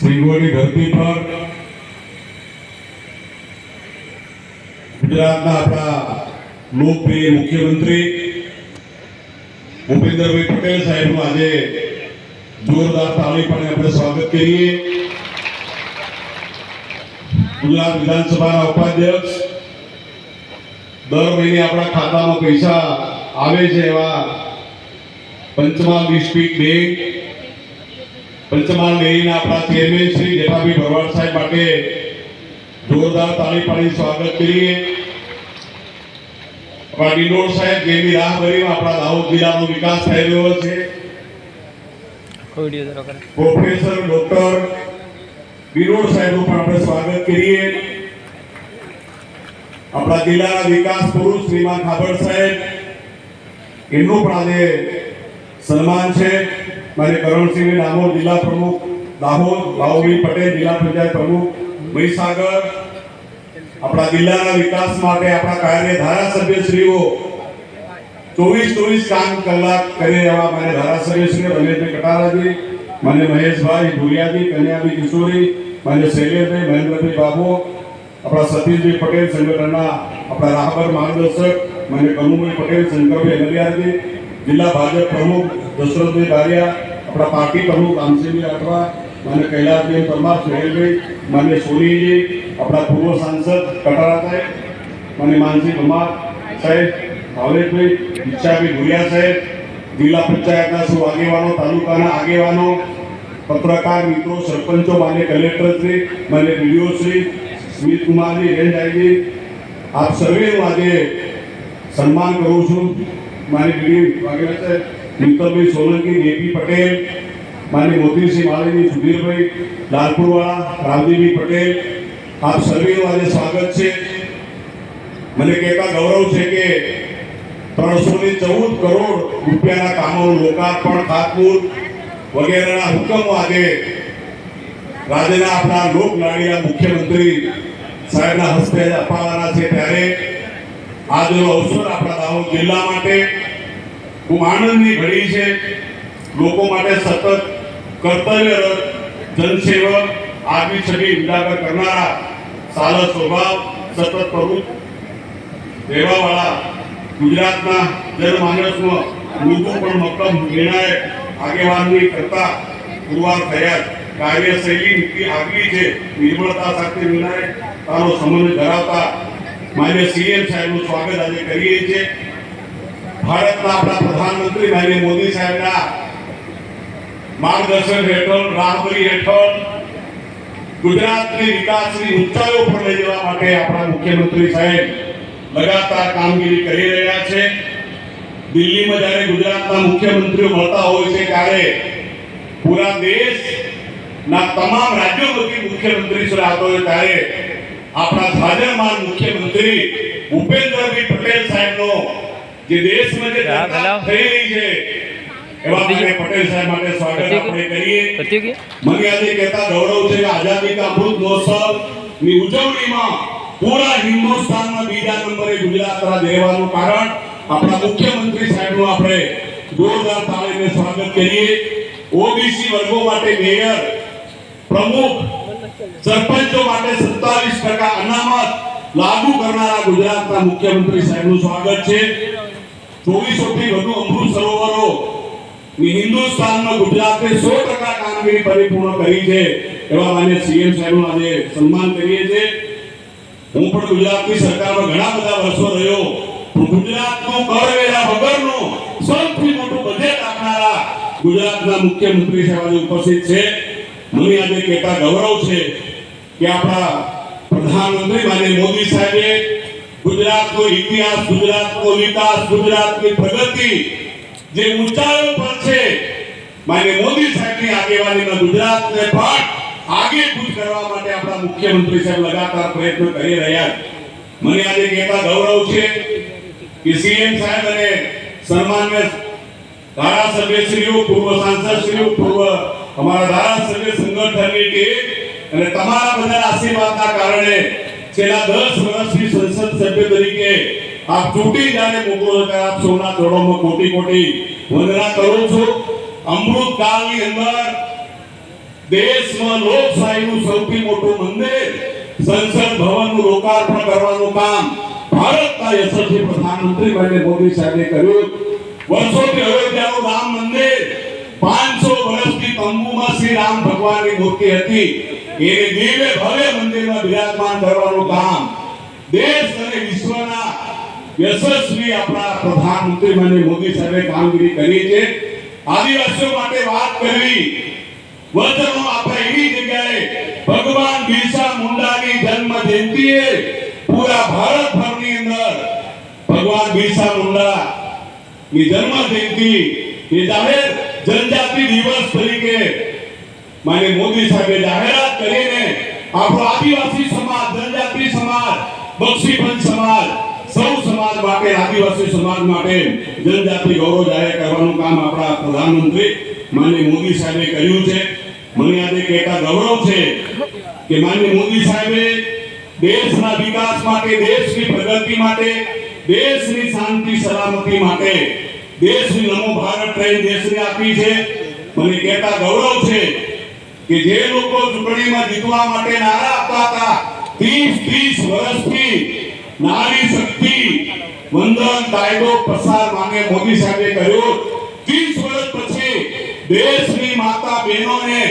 સિંગોની ધરતી પર ગુજરાતના આપણા લોકપ્રિય મુખ્યમંત્રી ભૂપેન્દ્રભાઈ પટેલ સાહેબનું આજે જોરદાર તાળી પણ આપણે સ્વાગત કરીએ. ગુજરાત વિધાનસભાના ઉપાધ્યક્ષ દર મહિને આપણા ખાતામાં પૈસા આવે છે એવા પંચમહાલ ડિસ્ટ્રિક્ટ બેંક પંચમહાલ ડેરીના આપણા ચેરમેન શ્રી જેઠાભાઈ ભરવાડ સાહેબ માટે જોરદાર તાળી પાડી સ્વાગત કરીએ. આપણા ડિંડોર સાહેબ જેની રાહ ભરીમાં આપણા દાહોદ જિલ્લાનો વિકાસ થઈ રહ્યો છે. પ્રોફેસર ડોક્ટર વિનોદ સાહેબનું પણ આપણે સ્વાગત કરીએ. આપણા જિલ્લાના વિકાસ પુરુષ શ્રીમાન ખાબડ સાહેબ એમનું પણ આજે સન્માન છે. મારે કરણસિંહ ડામોર જિલ્લા પ્રમુખ, દાહોદ ભાવભાઈ પટેલ જિલ્લા પંચાયત પ્રમુખ, મહીસાગર, આપણા જિલ્લાના વિકાસ માટે આપણા કાર્ય ધારાસભ્યશ્રીઓ ચોવીસ ચોવીસ કામ કલાક કરી રહ્યા મારે ધારાસભ્ય શ્રી રમેશભાઈ કટારાજી મને મહેશભાઈ ભુરિયાજી કન્યાબી કિશોરી મને શૈલેષભાઈ, મહેન્દ્રભાઈ બાબુ, આપણા સતીશભાઈ પટેલ સંગઠનના આપણા રાહબર માર્ગદર્શક મને કનુભાઈ પટેલ, શંકરભાઈ નલિયાજી જિલ્લા ભાજપ પ્રમુખ દશરથભાઈ બારિયા, આપણા પાર્ટી પ્રમુખ રામસિંહભાઈ રાઠવા, માન્ય કૈલાસભાઈ પરમાર, સુહેલભાઈ, માન્ય સોનીજી, આપણા પૂર્વ સાંસદ કટારા સાહેબ માન્ય માનસિંહ પરમાર સાહેબ ભાવલેશભાઈ ઈચ્છાભાઈ ભુરિયા સાહેબ, જિલ્લા પંચાયતના સૌ આગેવાનો, તાલુકાના આગેવાનો, પત્રકાર મિત્રો, સરપંચો, માન્ય કલેક્ટરશ્રી, માન્ય ડીડીઓશ્રી સ્મિત કુમારજી રેન્જ આઈજી, આપ સર્વેનું આજે સન્માન કરું છું. મારી ડીડી વગેરે સાહેબ મિત્તલભાઈ સોલંકી જેપી પટેલ, મારી મોતીસિંહ માળીની સુધીરભાઈ લાલપુરવાળા રામજીભાઈ પટેલ, આપ સર્વેનું આજે સ્વાગત છે. મને કહેતા ગૌરવ છે કે ત્રણસો ને ચૌદ કરોડ રૂપિયાના કામોનું લોકાર્પણ, ખાતમુહૂર્ત વગેરેના હુકમો આજે રાજ્યના આપણા લોકલાડીલા મુખ્યમંત્રી સાહેબના હસ્તે અપાવવાના છે ત્યારે આજનો અવસર આપણા દાહોદ જિલ્લા માટે ખૂબ આનંદની ઘડી છે. લોકો માટે સતત કર્તવ્યરત, જનસેવક આગવી છબી ઉજાગર કરનારા સારા સ્વભાવ સતત પ્રવૃત્ત રહેવાવાળા ગુજરાતના જનમાનસમાં મૃદુ પણ મક્કમ નિર્ણાયક આગેવાનની કરતા પુરવાર થયા કાર્યશૈલી નીતિ આગવી છે. નિર્મળતા સાથે નિર્ણાયકતાનો સંબંધ ધરાવતા માન્ય સીએમ સાહેબનું સ્વાગત આજે કરીએ છીએ. ભારતના આપણા પ્રધાનમંત્રી માન્ય મોદી સાહેબના માર્ગદર્શન હેઠળ રાહબરી હેઠળ, ગુજરાતની વિકાસની ઊંચાઈઓ પર લઈ જવા માટે આપણા મુખ્યમંત્રી સાહેબ લગાતાર કામગીરી કરી રહ્યા છે. દિલ્હીમાં જ્યારે ગુજરાતના મુખ્યમંત્રીઓ મળતા હોય છે, ત્યારે પૂરા દેશના તમામ રાજ્યોમાંથી મુખ્યમંત્રી શ્રી આવતો હોય ત્યારે આપણા ભાજપમાં મુખ્યમંત્રી ભૂપેન્દ્રભાઈ પટેલ સાહેબનો જે દેશમાં જે જનતા થઈ રહી છે એવા માટે પટેલ સાહેબ માટે સ્વાગત આપણે કરીએ. મને આજે કહેતા ગૌરવ છે કે આઝાદી કા અમૃત મહોત્સવની ઉજવણીમાં પૂરા હિન્દુસ્તાનમાં બીજા નંબરે ગુજરાત રાજ્ય કારણ આપણા મુખ્યમંત્રી સાહેબનું આપણે જોરદાર તાળીને સ્વાગત કરીએ. ઓબીસી વર્ગો માટે મેયર પ્રમુખ સરપંચો માટે સત્તાવીસ ટકા અનામત લાગુ કરનારા ગુજરાતના મુખ્યમંત્રી સાહેબનું સ્વાગત છે. ચોવીસો થી વધુ અમૃત સરોવરો. હિન્દુસ્તાનમાં ગુજરાતે સો ટકા કામગીરી પરિપૂર્ણ કરી છે એવા માન્ય સીએમ સાહેબનું આજે સન્માન કરીએ છીએ. હું પણ ગુજરાતની સરકારમાં ઘણા બધા વર્ષો રહ્યો. પણ ગુજરાતનું કરવેરા વગરનું સૌથી મોટું બજેટ આપનારા ગુજરાતના મુખ્યમંત્રી સાહેબ આજે ઉપસ્થિત છે. મને આજે કહેતા ગૌરવ છે કે આપણા પ્રધાનમંત્રી માન્ય મોદી સાહેબે ગુજરાતનો ઇતિહાસ, ગુજરાતનો વિકાસ, ગુજરાતની પ્રગતિ જે ઊંચાઈઓ પર છે, માન્ય મોદી સાહેબની આગેવાનીમાં ગુજરાતને પણ આગેકૂચ કરવા માટે આપણા મુખ્યમંત્રી સાહેબ લગાતાર પ્રયત્ન કરી રહ્યા મને આજે કહેતા ગૌરવ છે કે સીએમ સાહેબ અને સન્માનીય ધારાસભ્યશ્રીઓ, પૂર્વ સાંસદશ્રીઓ, પૂર્વ અમારા ધારાસભ્ય સંગઠનની ટીમ અને તમારા બધા આશીર્વાદના કારણે છેલ્લા દસ વર્ષથી સંસદ સભ્ય તરીકે આપ ચૂંટી જ્યારે મોકલો ત્યારે આપ સૌના ચરણોમાં કોટી કોટી વંદના કરું છું. અમૃત કાળની અંદર દેશમાં લોકશાહીનું સૌથી મોટું મંદિર સંસદ ભવનનું લોકાર્પણ કરવાનું કામ ભારતના યશસ્વી પ્રધાનમંત્રી ભાઈ મોદી સાહેબે કર્યું. વર્ષોથી અયોધ્યાનું રામ મંદિર પાંચસો વર્ષથી તંબુમાં શ્રી રામ ભગવાનની મૂર્તિ હતી. એને દિવ્ય ભવ્ય મંદિરમાં બિરાજમાન કરવાનું કામ, દેશ અને વિશ્વના યશસ્વી આપણા પ્રધાનમંત્રી મને મોદી સાહેબે કામગીરી કરી છે. આદિવાસીઓ માટે વાત કરવી, વચનો આપણે એવી જગ્યાએ ભગવાન બિરસા મુંડાની જન્મ જયંતિએ પૂરા ભારતભરની અંદર ભગવાન બિરસા મુંડા ની જન્મ જયંતિ એ જાહેર જનજાતિ દિવસ તરીકે માને મોદી સાહેબે જાહેર આપણો આદિવાસી સમાજ, જનજાતિ સમાજ બક્ષીપંચ સમાજ, સૌ સમાજ માટે, આદિવાસી સમાજ માટે જનજાતિ ગૌરવ જાહેર કરવાનું કામ આપણા પ્રધાનમંત્રી માનની મોદી સાહેબે કર્યું છે. મને આજે કહેતા ગૌરવ છે કે માનનીય મોદી સાહેબે દેશના વિકાસ માટે, દેશની પ્રગતિ માટે, દેશની શાંતિ, સલામતી માટે દેશની નમો ભારત ટ્રેન દેશને આપી છે. મને કહેતા ગૌરવ છે કે જે લોકો ચૂંટણીમાં જીતવા માટે નારા આપતા હતા 30 30 વર્ષથી નારી શક્તિ વંદન, કાયદો પસાર માને મોદી સાહેબે કર્યો. 30 વર્ષ પછી દેશની માતા બહેનોને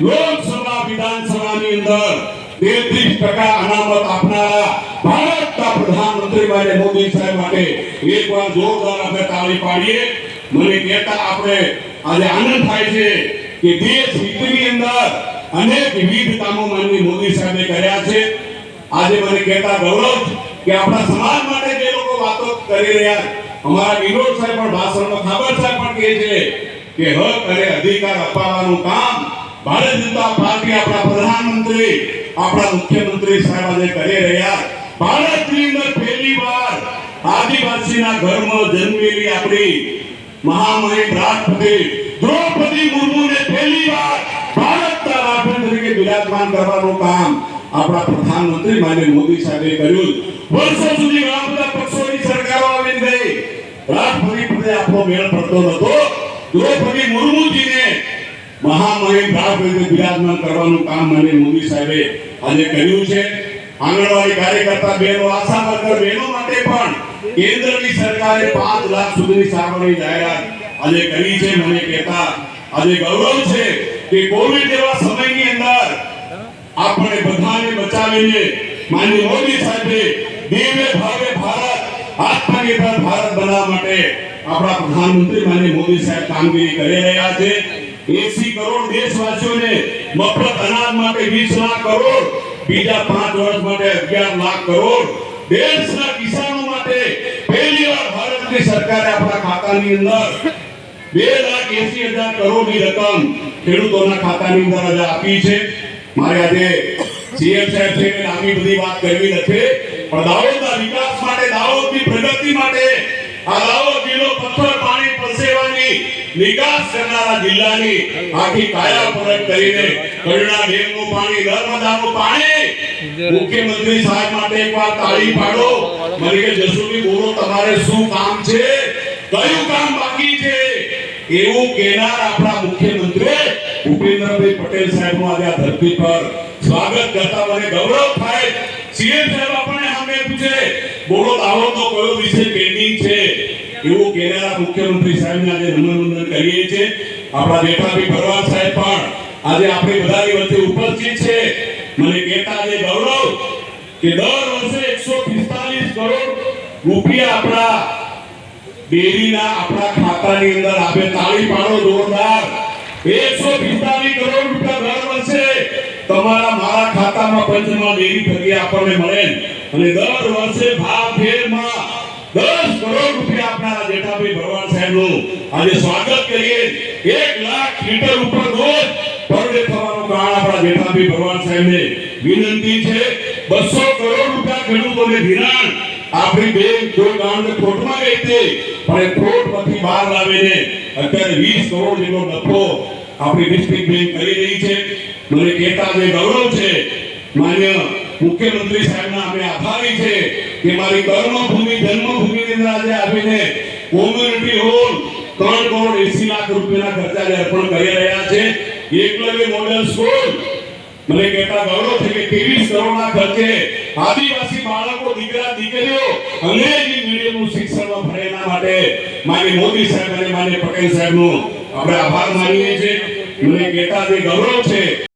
લોકસભા વિધાનસભાની અંદર તેત્રીસ ટકા અનામત આપનારા ભારતના પ્રધાનમંત્રી મોદી સાહેબ માટે એકવાર જોરદાર આપણે તાળી પાડીએ. મને કહેતા આપણે આજે આનંદ થાય છે. કે દેશ હિતની અંદર અનેક વિવિધ કામો માનની મોદી સાહેબે કર્યા છે. આજે મને કહેતા ગૌરવ કે આપણા સમાજ માટે જે લોકો વાતો કરી રહ્યા, અમારા વિનોદ સાહેબ પણ ભાષણમાં ખાબર સાહેબ પણ કહે છે કે હક અને અધિકાર અપાવવાનું કામ ભારત જનતા પાર્ટી આપણા પ્રધાનમંત્રી, આપણા મુખ્યમંત્રી સાહેબ આજે કરી રહ્યા. ભારતની અંદર પહેલી વાર આદિવાસીના ઘરમાં જન્મેલી આપણી મહામહિમ રાષ્ટ્રપતિ દ્રૌપદી મુર્મુને પહેલી વાર ભારતના રાષ્ટ્રપતિ તરીકે બિરાજમાન કરવાનું કામ આપણા પ્રધાનમંત્રી માનનીય મોદી સાહેબે કર્યું વર્ષો સુધી ઘણા બધા પક્ષોની સરકારો આવી ગઈ. રાષ્ટ્રપતિ પદે આપણો મેળ પડતો નતો દ્રૌપદી મુર્મુજીને મહામહિમ રાષ્ટ્રપતિ બિરાજમાન કરવાનું કામ માનનીય મોદી સાહેબે આજે કર્યું છે. આંગણવાડી કાર્યકર્તા બહેનો, આશા વર્કર બહેનો માટે પણ કેન્દ્રની સરકારે પાંચ લાખ સુધીની સારવારની જાહેરાત આજે કવિ છે, મને કહેતા, આજે ગૌરવ છે કે કોવિડ જેવા સમયની અંદર આપણે બધાને બચાવીને, માનનીય મોદી સાહેબે દિવ્ય ભાવે ભારત, આત્મનિર્ભર ભારત બનાવવા માટે આપણા પ્રધાનમંત્રી માનનીય મોદી સાહેબ કામગીરી કરી રહ્યા છે. 80 કરોડ દેશવાસીઓને મફત અનાજ માટે 20 લાખ કરોડ, બીજા 5 વર્ષ માટે 11 લાખ કરોડ. દેશના કિસાનો માટે પહેલી વાર ભારતની સરકારે આપણા ખાતાની અંદર બે લાખ એસી હજાર કરોડની રકમ ખેડૂતોના ખાતાની અંદર આજે આપી છે. મારે આજે સીએમ સાહેબ છે લાંબી બધી વાત કરવી નથી. પણ દાહોદના વિકાસ માટે, દાહોદની પ્રગતિ માટે આ દાહોદ જિલ્લો પથ્થર પાણી પરસેવાની નિકાસ કરનારા જિલ્લાની આખી કાયા પરત કરીને કરુણા ડેમનું પાણી, નર્મદાનું પાણી મુખ્યમંત્રી સાહેબ માટે એકવાર તાળી પાડો. મને કે જસુભી બોલો તમારે શું કામ છે? કયું કામ બાકી છે? એવું કહેનાર આપણા મુખ્યમંત્રી ભૂપેન્દ્રભાઈ પટેલ સાહેબનું આજે આ ધરતી પર સ્વાગત કરતા મને ગૌરવ થાય. સીએમ સાહેબ આપણે સામે પૂછે, બોલો, દાહોદનો કયો વિષય પેન્ડિંગ છે? એવું કહેનારા મુખ્યમંત્રી સાહેબને આજે નમન કરીએ છીએ. આપણા જેઠાભાઈ ભરવાડ સાહેબ પણ આજે આપણી બધાની વચ્ચે ઉપસ્થિત છે. મને કહેતા આજે ગૌરવ કે દર વર્ષે 145 કરોડ રૂપિયા આપણા ડેરીના આપણા ખાતાની અંદર આપે તાળી પાડો જોરદાર. 145 કરોડ રૂપિયા દર વર્ષે તમારા મારા ખાતામાં પંચમાં ડેરી થકી આપણને મળે. અને દર વર્ષે ભાવ ફેરમાં દસ કરોડ રૂપિયા આપનારા જેઠાભાઈ ભરવાડ સાહેબનું આજે સ્વાગત કરીએ. એક લાખ લીટર ઉપર રોજ પર ડે થવાનું કારણ આપણા જેઠાભાઈ ભરવાડ સાહેબને વિનંતી છે. બસો કરોડ રૂપિયા ખેડૂતોને ધિરાણ. આપણી બેન કોઈ ગામને ગઈ હતી પણ એ ફ્રોડમાંથી બહાર લાવીને અત્યારે 20 કરોડ જેટલો નફો આપણી ડિસ્ટ્રિક્ટ બેંક કરી રહી છે. મને કહેતા જે ગૌરવ છે, માન્ય મુખ્યમંત્રી સાહેબના અમે આભારી છે કે મારી કર્મભૂમિ, જન્મભૂમિની અંદર આજે આવીને કોમ્યુનિટી હોલ ત્રણ કરોડ એસી લાખ રૂપિયાના ખર્ચા જે અર્પણ કરી રહ્યા છે. એકલવ્ય મોડેલ સ્કૂલ મને કહેતા ગૌરવ છે કે ત્રેવીસ કરોડના ખર્ચે આદિવાસી બાળકો, દીકરા, દીકરીઓ અંગ્રેજી મીડિયમનું શિક્ષણમાં ભણે એના માટે માન્ય મોદી સાહેબ અને માન્ય પટેલ સાહેબનો આપણે આભાર માનીએ છીએ. મને કહેતા તે ગૌરવ છે